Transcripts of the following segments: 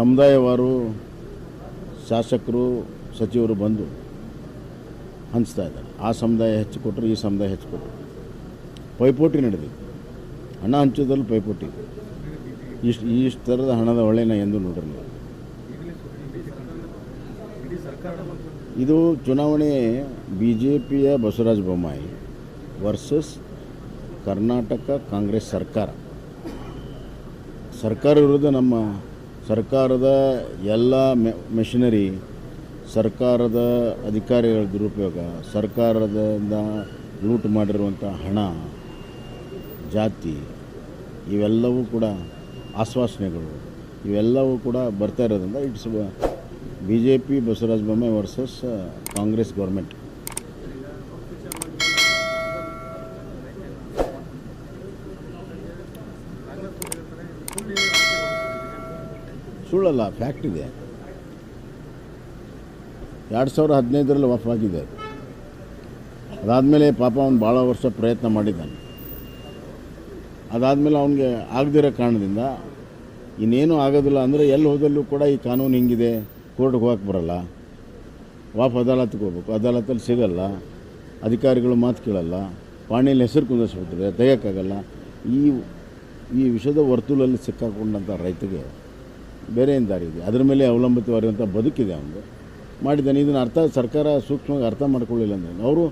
ಸಮುದಾಯವಾರು ಶಾಸಕರು, ಸಚಿವರು ಬಂದು ಹಂಚ್ತಾ ಇದ್ದಾರೆ. ಆ ಸಮುದಾಯ ಹೆಚ್ಚು ಕೊಟ್ಟರು ಈ ಸಮುದಾಯ ಹೆಚ್ಚು ಕೊಟ್ಟರು ಪೈಪೋಟಿ ನಡೆದಿತ್ತು ಹಣ ಹಂಚೋದ್ರಲ್ಲಿ ಪೈಪೋಟಿ ಇಷ್ಟು ಇಷ್ಟು ಥರದ ಹಣದ ಹೊಳೆನ ಎಂದು ನೋಡಿರಲಿಲ್ಲ ಇದು ಚುನಾವಣೆ ಬಿ ಜೆ ಪಿಯ ಬಸವರಾಜ ಬೊಮ್ಮಾಯಿ ವರ್ಸಸ್ ಕರ್ನಾಟಕ ಕಾಂಗ್ರೆಸ್ ಸರ್ಕಾರ. ಸರ್ಕಾರ ವಿರುದ್ಧ ನಮ್ಮ ಸರ್ಕಾರದ ಎಲ್ಲ ಮೆಷಿನರಿ ಸರ್ಕಾರದ ಅಧಿಕಾರಿಗಳ ದುರುಪಯೋಗ, ಸರ್ಕಾರದಿಂದ ಲೂಟ್ ಮಾಡಿರುವಂಥ ಹಣ, ಜಾತಿ, ಇವೆಲ್ಲವೂ ಕೂಡ ಆಶ್ವಾಸನೆಗಳು. ಇವೆಲ್ಲವೂ ಕೂಡ ಬರ್ತಾ ಇರೋದ್ರಿಂದ it's B J P Basavaraj Bommai versus, Congress government. ಸುಳ್ಳಲ್ಲ ಫ್ಯಾಕ್ಟ್ ಇದೆ. ಎರಡು ಸಾವಿರ ಹದಿನೈದರಲ್ಲಿ ವಾಫ್ ಆಗಿದೆ. ಅದು ಅದಾದಮೇಲೆ ಪಾಪ ಅವನು ಭಾಳ ವರ್ಷ ಪ್ರಯತ್ನ ಮಾಡಿದ್ದಾನೆ. ಅದಾದಮೇಲೆ ಅವನಿಗೆ ಆಗದಿರೋ ಕಾರಣದಿಂದ ಇನ್ನೇನು ಆಗೋದಿಲ್ಲ ಅಂದರೆ ಎಲ್ಲಿ ಹೋದಲ್ಲೂ ಕೂಡ ಈ ಕಾನೂನು ಹಿಂಗಿದೆ, ಕೋರ್ಟ್ಗೆ ಹೋಗಕ್ಕೆ ಬರಲ್ಲ. ವಾಫ್ ಅದಾಲತ್ಗೆ ಹೋಗ್ಬೇಕು. ಅದಾಲತ್ತಲ್ಲಿ ಸಿಗಲ್ಲ. ಅಧಿಕಾರಿಗಳು ಮಾತು ಕೇಳಲ್ಲ. ಪಾಣಿಯಲ್ಲಿ ಹೆಸರು ಕುಂದಿಸ್ಬಿಟ್ಟಿದೆ ತೆಗಿಯೋಕ್ಕಾಗಲ್ಲ. ಈ ಈ ವಿಷಯದ ವರ್ತುಲಲ್ಲಿ ಸಿಕ್ಕಾಕೊಂಡಂಥ ರೈತಗೆ ಬೇರೆ ಏನು ದಾರಿ ಇದೆ ಅದರ ಮೇಲೆ ಅವಲಂಬಿತವಾಗಿರುವಂಥ ಬದುಕಿದೆ ಅವನು. ಮಾಡಿದ್ದಾನೆ. ಇದನ್ನು ಅರ್ಥ ಸರ್ಕಾರ ಸೂಕ್ಷ್ಮವಾಗಿ ಅರ್ಥ ಮಾಡ್ಕೊಳ್ಳಿಲ್ಲ ಅಂದರೆ. ಅವರು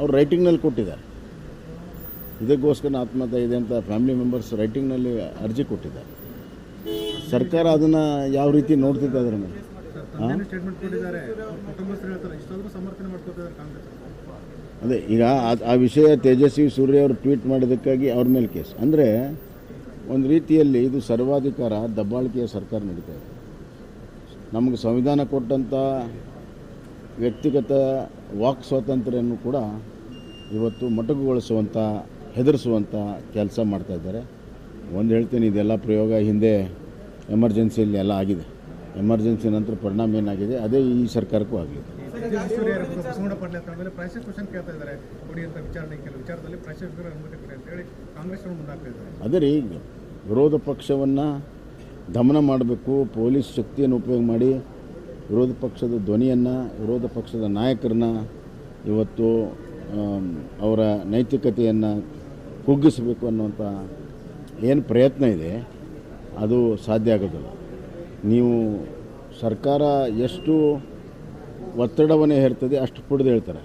ಅವ್ರು ರೈಟಿಂಗ್ನಲ್ಲಿ ಕೊಟ್ಟಿದ್ದಾರೆ. ಇದಕ್ಕೋಸ್ಕರ ಆತ್ಮಹತ್ಯೆ ಇದೆ ಅಂತ ಫ್ಯಾಮಿಲಿ ಮೆಂಬರ್ಸ್ ರೈಟಿಂಗ್ನಲ್ಲಿ ಅರ್ಜಿ ಕೊಟ್ಟಿದ್ದಾರೆ. ಸರ್ಕಾರ ಅದನ್ನು ಯಾವ ರೀತಿ ನೋಡ್ತಿದ್ದೆ ಅದರ ಮೇಲೆ? ಅದೇ ಈಗ ಆ- ಆ ವಿಷಯ ತೇಜಸ್ವಿ ಸೂರ್ಯ ಅವರು ಟ್ವೀಟ್ ಮಾಡೋದಕ್ಕಾಗಿ ಅವ್ರ ಮೇಲೆ ಕೇಸ್ ಅಂದರೆ ಒಂದು ರೀತಿಯಲ್ಲಿ ಇದು ಸರ್ವಾಧಿಕಾರ ದಬ್ಬಾಳಿಕೆಯ ಸರ್ಕಾರ ನಡೀತಾ ಇದೆ. ನಮಗೆ ಸಂವಿಧಾನ ಕೊಟ್ಟಂಥ ವ್ಯಕ್ತಿಗತ ವಾಕ್ ಸ್ವಾತಂತ್ರ್ಯವನ್ನು ಕೂಡ ಇವತ್ತು ಮೊಟಕುಗೊಳಿಸುವಂಥ ಹೆದರಿಸುವಂಥ ಕೆಲಸ ಮಾಡ್ತಾಯಿದ್ದಾರೆ ಒಂದು ಹೇಳ್ತೀನಿ, ಇದೆಲ್ಲ ಪ್ರಯೋಗ ಹಿಂದೆ ಎಮರ್ಜೆನ್ಸಿಯಲ್ಲಿ ಎಲ್ಲ ಆಗಿದೆ. ಎಮರ್ಜೆನ್ಸಿ ನಂತರ ಪರಿಣಾಮ ಏನಾಗಿದೆ, ಅದೇ ಈ ಸರ್ಕಾರಕ್ಕೂ ಆಗಲಿದೆ. ಬಸವಣ್ಣ ಪಾಟೀಲ್ ಅಂತ ಆಮೇಲೆ ಪ್ರಾಸಿಕ್ಯೂಷನ್ ಕೇಳ್ತಾ ಇದ್ದಾರೆ. ಕೊಡಿ ಅಂತ ವಿಚಾರಣೆ ಕೆಲವು ವಿಚಾರದಲ್ಲಿ ಪ್ರಾಸಿಕ್ಯೂಷನ್ ಅನುಮತಿ ಕೊಡಿ ಅಂತ ಹೇಳಿ ಕಾಂಗ್ರೆಸ್ ಅವರು ಮುಂದಾಗ್ತಾ ಇದ್ದಾರೆ. ಅದೇ ರೀ ಈಗ ವಿರೋಧ ಪಕ್ಷವನ್ನು ದಮನ ಮಾಡಬೇಕು ಪೊಲೀಸ್ ಶಕ್ತಿಯನ್ನು ಉಪಯೋಗ ಮಾಡಿ ವಿರೋಧ ಪಕ್ಷದ ಧ್ವನಿಯನ್ನು ವಿರೋಧ ಪಕ್ಷದ ನಾಯಕರನ್ನ ಇವತ್ತು ಅವರ ನೈತಿಕತೆಯನ್ನು ಕುಗ್ಗಿಸಬೇಕು ಅನ್ನುವಂಥ ಏನು ಪ್ರಯತ್ನ ಇದೆ ಅದು ಸಾಧ್ಯ ಆಗೋದಿಲ್ಲ. ನೀವು ಸರ್ಕಾರ ಎಷ್ಟು ಒತ್ತಡವನ್ನು ಹೇರ್ತದೆ ಅಷ್ಟು ಪುಡ್ದು ಹೇಳ್ತಾರೆ.